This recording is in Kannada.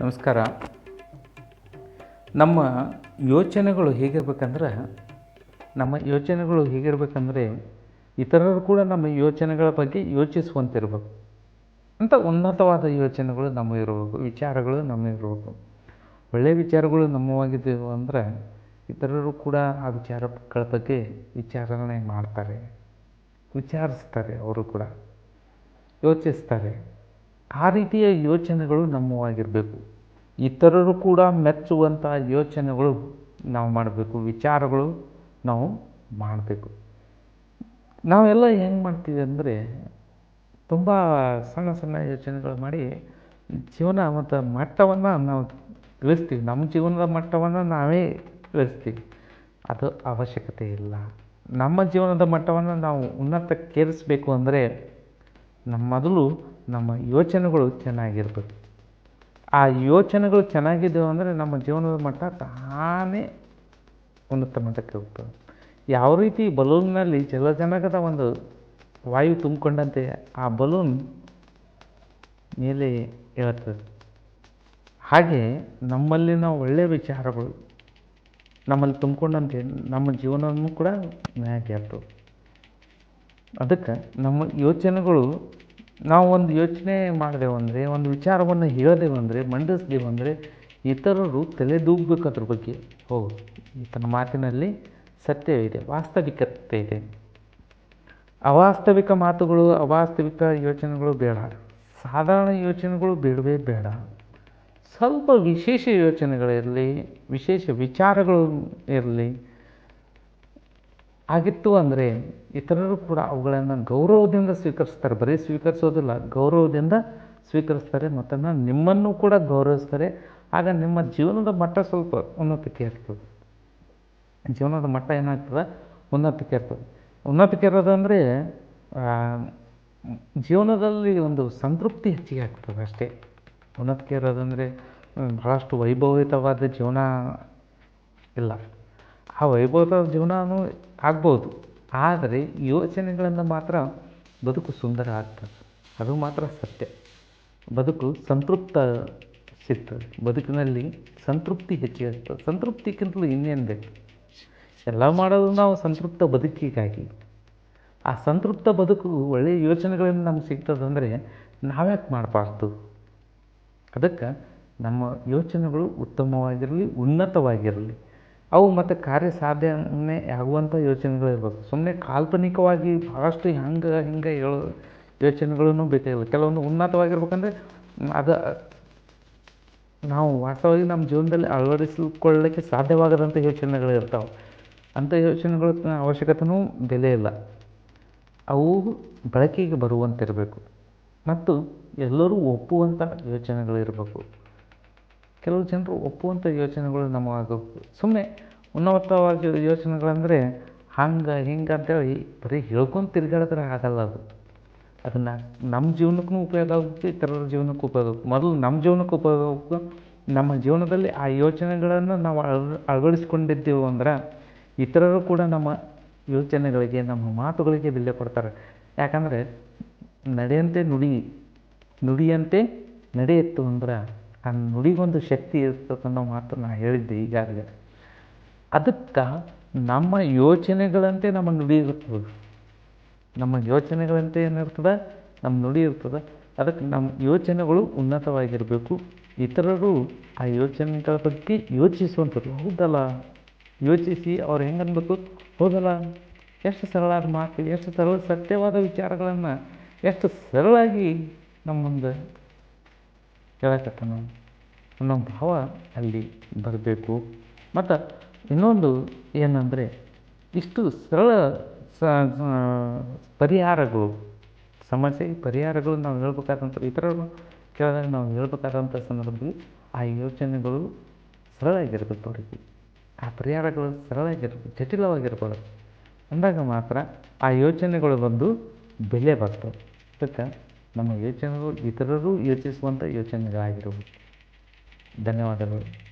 ನಮಸ್ಕಾರ. ನಮ್ಮ ಯೋಚನೆಗಳು ಹೇಗಿರ್ಬೇಕಂದ್ರೆ, ನಮ್ಮ ಯೋಚನೆಗಳು ಹೇಗಿರ್ಬೇಕಂದ್ರೆ, ಇತರರು ಕೂಡ ನಮ್ಮ ಯೋಚನೆಗಳ ಬಗ್ಗೆ ಯೋಚಿಸುವಂತಿರಬೇಕು. ಅಂತ ಉನ್ನತವಾದ ಯೋಚನೆಗಳು ನಮ್ಮ ವಿಚಾರಗಳು ನಮ್ಮ ಇರಬೇಕು. ಒಳ್ಳೆಯ ವಿಚಾರಗಳು ನಮ್ಮವಾಗಿದ್ದವು ಅಂದ್ರೆ, ಇತರರು ಕೂಡ ಆ ವಿಚಾರಗಳ ಬಗ್ಗೆ ವಿಚಾರಣೆ ಮಾಡ್ತಾರೆ. ವಿಚಾರಿಸ್ತಾರೆ ಅವರು ಕೂಡ. ಯೋಚಿಸ್ತಾರೆ. ಆ ರೀತಿಯ ಯೋಚನೆಗಳು ನಮ್ಮವಾಗಿರಬೇಕು. ಇತರರು ಕೂಡ ಮೆಚ್ಚುವಂಥ ಯೋಚನೆಗಳು ನಾವು ಮಾಡಬೇಕು, ವಿಚಾರಗಳು ನಾವು ಮಾಡಬೇಕು. ನಾವೆಲ್ಲ ಹೆಂಗೆ ಮಾಡ್ತೀವಿ ಅಂದರೆ ತುಂಬ ಸಣ್ಣ ಸಣ್ಣ ಯೋಚನೆಗಳು ಮಾಡಿ ಜೀವನ ಮತ್ತು ಮಟ್ಟವನ್ನು ನಾವು ಇಳಿಸ್ತೀವಿ ನಮ್ಮ ಜೀವನದ ಮಟ್ಟವನ್ನು ನಾವೇ ತಿಳಿಸ್ತೀವಿ. ಅದು ಅವಶ್ಯಕತೆ ಇಲ್ಲ. ನಮ್ಮ ಜೀವನದ ಮಟ್ಟವನ್ನು ನಾವು ಉನ್ನತಕ್ಕೇರಿಸಬೇಕು ಅಂದರೆ ನಮ್ಮ ಮೊದಲು ನಮ್ಮ ಯೋಚನೆಗಳು ಚೆನ್ನಾಗಿರ್ಬೇಕು. ಆ ಯೋಚನೆಗಳು ಚೆನ್ನಾಗಿದ್ದವು ಅಂದರೆ ನಮ್ಮ ಜೀವನದ ಮಟ್ಟ ತಾನೇ ಉನ್ನತ ಮಟ್ಟಕ್ಕೆ ಹೋಗ್ತದೆ. ಯಾವ ರೀತಿ ಬಲೂನ್ನಲ್ಲಿ ಜಲಜನಕದ ಒಂದು ವಾಯು ತುಂಬಿಕೊಂಡಂತೆ ಆ ಬಲೂನ್ ಮೇಲೆ ಏಳುತ್ತದೆ ಹಾಗೆ ನಮ್ಮಲ್ಲಿನ ಒಳ್ಳೆಯ ವಿಚಾರಗಳು ನಮ್ಮಲ್ಲಿ ತುಂಬಿಕೊಂಡಂತೆ ನಮ್ಮ ಜೀವನವನ್ನು ಕೂಡ ಮ್ಯಾಗೆ ಅದಕ್ಕೆ ನಮ್ಮ ಯೋಚನೆಗಳು ನಾವು ಒಂದು ಯೋಚನೆ ಮಾಡಿದೆವು ಅಂದರೆ, ಒಂದು ವಿಚಾರವನ್ನು ಹೇಳಿದೆವು ಅಂದರೆ, ಮಂಡಿಸಿದೆವು ಅಂದರೆ, ಇತರರು ತಲೆದೂಗಬೇಕು ಅದ್ರ ಬಗ್ಗೆ. ಓ ಈತನ ಮಾತಿನಲ್ಲಿ ಸತ್ಯವಿದೆ ವಾಸ್ತವಿಕತೆ ಇದೆ. ಅವಾಸ್ತವಿಕ ಮಾತುಗಳು, ಅವಾಸ್ತವಿಕ ಯೋಚನೆಗಳು ಬೇಡ. ಸಾಧಾರಣ ಯೋಚನೆಗಳು ಬೇಡವೇ ಬೇಡ. ಸ್ವಲ್ಪ ವಿಶೇಷ ಯೋಚನೆಗಳಿರಲಿ ವಿಶೇಷ ವಿಚಾರಗಳು ಇರಲಿ. ಆಗಿತ್ತು ಅಂದರೆ ಇತರರು ಕೂಡ ಅವುಗಳನ್ನು ಗೌರವದಿಂದ ಸ್ವೀಕರಿಸ್ತಾರೆ. ಬರೀ ಸ್ವೀಕರಿಸೋದಿಲ್ಲ, ಗೌರವದಿಂದ ಸ್ವೀಕರಿಸ್ತಾರೆ ಮತ್ತು ನಿಮ್ಮನ್ನು ಕೂಡ ಗೌರವಿಸ್ತಾರೆ. ಆಗ ನಿಮ್ಮ ಜೀವನದ ಮಟ್ಟ ಸ್ವಲ್ಪ ಉನ್ನತಿಕೆ ಇರ್ತದೆ ಜೀವನದ ಮಟ್ಟ ಏನಾಗ್ತದೆ? ಉನ್ನತಿಕೆ ಇರ್ತದೆ ಉನ್ನತಕ್ಕೆ ಇರೋದಂದರೆ ಜೀವನದಲ್ಲಿ ಒಂದು ಸಂತೃಪ್ತಿ ಹೆಚ್ಚಿಗೆ ಆಗ್ತದೆ ಅಷ್ಟೇ. ಉನ್ನತಿಕೆ ಇರೋದಂದರೆ ಭಾಳಷ್ಟು ವೈಭವಿತವಾದ ಜೀವನ ಇಲ್ಲ. ಆ ವೈಭವಿತ ಜೀವನವೂ ಆಗ್ಬೋದು. ಆದರೆ ಯೋಚನೆಗಳನ್ನು ಮಾತ್ರ ಬದುಕು ಸುಂದರ ಆಗ್ತದೆ. ಅದು ಮಾತ್ರ ಸತ್ಯ. ಬದುಕು ಸಂತೃಪ್ತ ಸಿಗ್ತದೆ. ಬದುಕಿನಲ್ಲಿ ಸಂತೃಪ್ತಿ ಹೆಚ್ಚಿಗೆ ಸಂತೃಪ್ತಿಗಿಂತಲೂ ಇನ್ನೇನು ಬೇಕು? ಎಲ್ಲ ಮಾಡೋದು ನಾವು ಸಂತೃಪ್ತ ಬದುಕಿಗಾಗಿ. ಆ ಸಂತೃಪ್ತ ಬದುಕು ಒಳ್ಳೆಯ ಯೋಚನೆಗಳಿಂದ ನಮ್ಗೆ ಸಿಗ್ತದಂದರೆ ನಾವ್ಯಾಕೆ ಮಾಡಬಾರ್ದು? ಅದಕ್ಕೆ ನಮ್ಮ ಯೋಚನೆಗಳು ಉತ್ತಮವಾಗಿರಲಿ, ಉನ್ನತವಾಗಿರಲಿ. ಅವು ಮತ್ತು ಕಾರ್ಯ ಸಾಧನೆ ಆಗುವಂಥ ಯೋಚನೆಗಳಿರ್ಬೇಕು ಸುಮ್ಮನೆ ಕಾಲ್ಪನಿಕವಾಗಿ ಭಾಳಷ್ಟು ಹೆಂಗೆ, ಹಿಂಗೆ ಹೇಳೋ ಯೋಚನೆಗಳೂ ಬೇಕಾಗಿಲ್ಲ ಕೆಲವೊಂದು ಉನ್ನತವಾಗಿರ್ಬೇಕಂದ್ರೆ ಅದು ನಾವು ವಾಸ್ತವವಾಗಿ ನಮ್ಮ ಜೀವನದಲ್ಲಿ ಅಳವಡಿಸಿಕೊಳ್ಳಲಿಕ್ಕೆ ಸಾಧ್ಯವಾಗದಂಥ ಯೋಚನೆಗಳು ಇರ್ತಾವೆ. ಅಂಥ ಯೋಚನೆಗಳ ಅವಶ್ಯಕತೆಯೂ ಬೆಲೆ ಇಲ್ಲ. ಅವು ಬಳಕೆಗೆ ಬರುವಂತಿರಬೇಕು. ಮತ್ತು ಎಲ್ಲರೂ ಒಪ್ಪುವಂಥ ಯೋಚನೆಗಳಿರಬೇಕು ಕೆಲವು ಜನರು ಒಪ್ಪುವಂಥ ಯೋಚನೆಗಳು ನಮಗಾಗಬೇಕು ಸುಮ್ಮನೆ ಉನ್ನತವಾಗಿ ಯೋಚನೆಗಳಂದರೆ ಹಂಗೆ, ಹಿಂಗೆ ಅಂತೇಳಿ ಬರೀ ಹೇಳ್ಕೊಂಡು ತಿರ್ಗಾಡಿದ್ರೆ ಆಗಲ್ಲ ಅದು. ಅದನ್ನು ನಮ್ಮ ಜೀವನಕ್ಕೂ ಉಪಯೋಗ ಆಗುತ್ತೆ, ಇತರರ ಜೀವನಕ್ಕೂ ಉಪಯೋಗ ಆಗುತ್ತೆ. ಮೊದಲು ನಮ್ಮ ಜೀವನಕ್ಕೆ ಉಪಯೋಗ ಆಗಬೇಕು ನಮ್ಮ ಜೀವನದಲ್ಲಿ ಆ ಯೋಚನೆಗಳನ್ನು ನಾವು ಅಳ, ಅಳವಡಿಸ್ಕೊಂಡಿದ್ದೆವು ಅಂದ್ರೆ ಇತರರು ಕೂಡ ನಮ್ಮ ಯೋಚನೆಗಳಿಗೆ, ನಮ್ಮ ಮಾತುಗಳಿಗೆ ಬೆಲೆ ಕೊಡ್ತಾರೆ. ಯಾಕಂದರೆ ನಡೆಯಂತೆ ನುಡಿ, ನುಡಿಯಂತೆ ನಡೆಯಿತು ಅಂದ್ರೆ ಆ ನುಡಿಗೊಂದು ಶಕ್ತಿ ಇರ್ತದೆ ಅನ್ನೋ ಮಾತು ನಾನು ಹೇಳಿದ್ದೆ ಈಗಾಗಲೇ ಅದಕ್ಕೆ ನಮ್ಮ ಯೋಚನೆಗಳಂತೆ ನಮ್ಮ ನುಡಿ ಇರ್ತದೆ. ನಮ್ಮ ಯೋಚನೆಗಳಂತೆ ಏನಿರ್ತದೆ? ನಮ್ಮ ನುಡಿ ಇರ್ತದೆ. ಅದಕ್ಕೆ ನಮ್ಮ ಯೋಚನೆಗಳು ಉನ್ನತವಾಗಿರಬೇಕು. ಇತರರು ಆ ಯೋಚನೆಗಳ ಬಗ್ಗೆ ಯೋಚಿಸುವಂಥದ್ದು. ಹೌದಲ್ಲ? ಯೋಚಿಸಿ ಅವ್ರು ಹೆಂಗೆ ಅನ್ಬೇಕು? ಹೌದಲ್ಲ? ಎಷ್ಟು ಸರಳಾದ ಮಾತು, ಎಷ್ಟು ಸರಳ ಸತ್ಯವಾದ ವಿಚಾರಗಳನ್ನು, ಎಷ್ಟು ಸರಳಾಗಿ ನಮ್ಮ ಮುಂದೆ ಹೇಳಕತ್ತಾನ ಅನ್ನೋ ಭಾವ ಅಲ್ಲಿ ಬರಬೇಕು. ಮತ್ತು ಇನ್ನೊಂದು ಏನಂದರೆ ಇಷ್ಟು ಸರಳ ಪರಿಹಾರಗಳು ಸಮಸ್ಯೆಗೆ ಪರಿಹಾರಗಳು ನಾವು ಹೇಳ್ಬೇಕಾದಂಥ, ಇತರರು ಕೇಳಿದಾಗ ನಾವು ಹೇಳ್ಬೇಕಾದಂಥ ಸಂದರ್ಭದಲ್ಲಿ ಆ ಯೋಚನೆಗಳು ಸರಳಾಗಿರ್ಬೇಕು ಅವರಿಗೆ. ಆ ಪರಿಹಾರಗಳು ಸರಳಾಗಿರ್ಬೇಕು ಜಟಿಲವಾಗಿರ್ಬಾರ್ದು. ಅಂದಾಗ ಮಾತ್ರ ಆ ಯೋಚನೆಗಳು ಬಂದು ಬೆಲೆ ಬರ್ತವೆ. ಅದಕ್ಕೆ ನಮ್ಮ ಯೋಚನೆಗಳು ಇತರರು ಯೋಚಿಸುವಂಥ ಯೋಚನೆಗಳಾಗಿರಬೇಕು. ಧನ್ಯವಾದಗಳು.